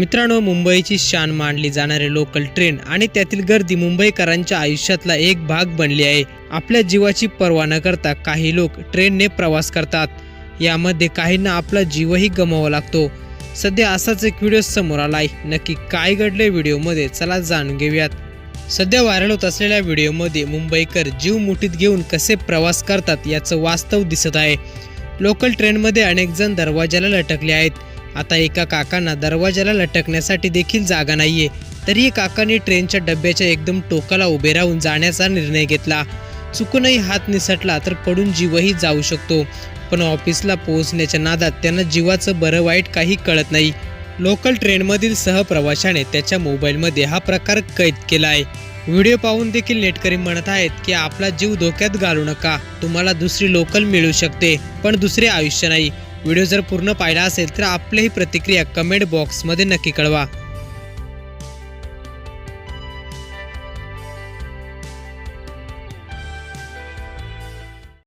मित्रांनो मुंबईची शान मानली जाणारी लोकल ट्रेन आणि त्यातील गर्दी मुंबईकरांच्या आयुष्यातला एक भाग बनली आहे. आपल्या जीवाची पर्वा न करता काही लोक ट्रेनने प्रवास करतात. यामध्ये काहींना आपला जीवही गमावा लागतो. सध्या असाच एक व्हिडिओ समोर आलाय. नक्की काय घडले व्हिडिओमध्ये चला जाणून घेऊयात. सध्या व्हायरल होत असलेल्या व्हिडिओमध्ये मुंबईकर जीव मुठीत घेऊन कसे प्रवास करतात याचं वास्तव दिसत आहे. लोकल ट्रेनमध्ये अनेक जण दरवाजाला लटकले आहेत. आता एका काकांना दरवाजाला लटकण्यासाठी देखील जागा नाहीये. तरीही काकांनी ट्रेनच्या डब्याच्या एकदम टोकाला उभे राहून जाण्याचा निर्णय घेतला. चुकूनही हात निसटला तर पडून जीवही जाऊ शकतो. पण ऑफिसला पोहोचण्याच्या नादात त्यांना जीवाचं बरं वाईट काही कळत नाही. लोकल ट्रेनमधील सहप्रवाशाने त्याच्या मोबाईलमध्ये हा प्रकार कैद केला आहे व्हिडिओ पाहून देखील नेटकरी म्हणत आहेत की आपला जीव धोक्यात घालू नका. तुम्हाला दुसरी लोकल मिळू शकते पण दुसरे आयुष्य नाही. व्हिडिओ जर पूर्ण पाहिला असेल तर आपलीही प्रतिक्रिया कमेंट बॉक्समध्ये नक्की कळवा.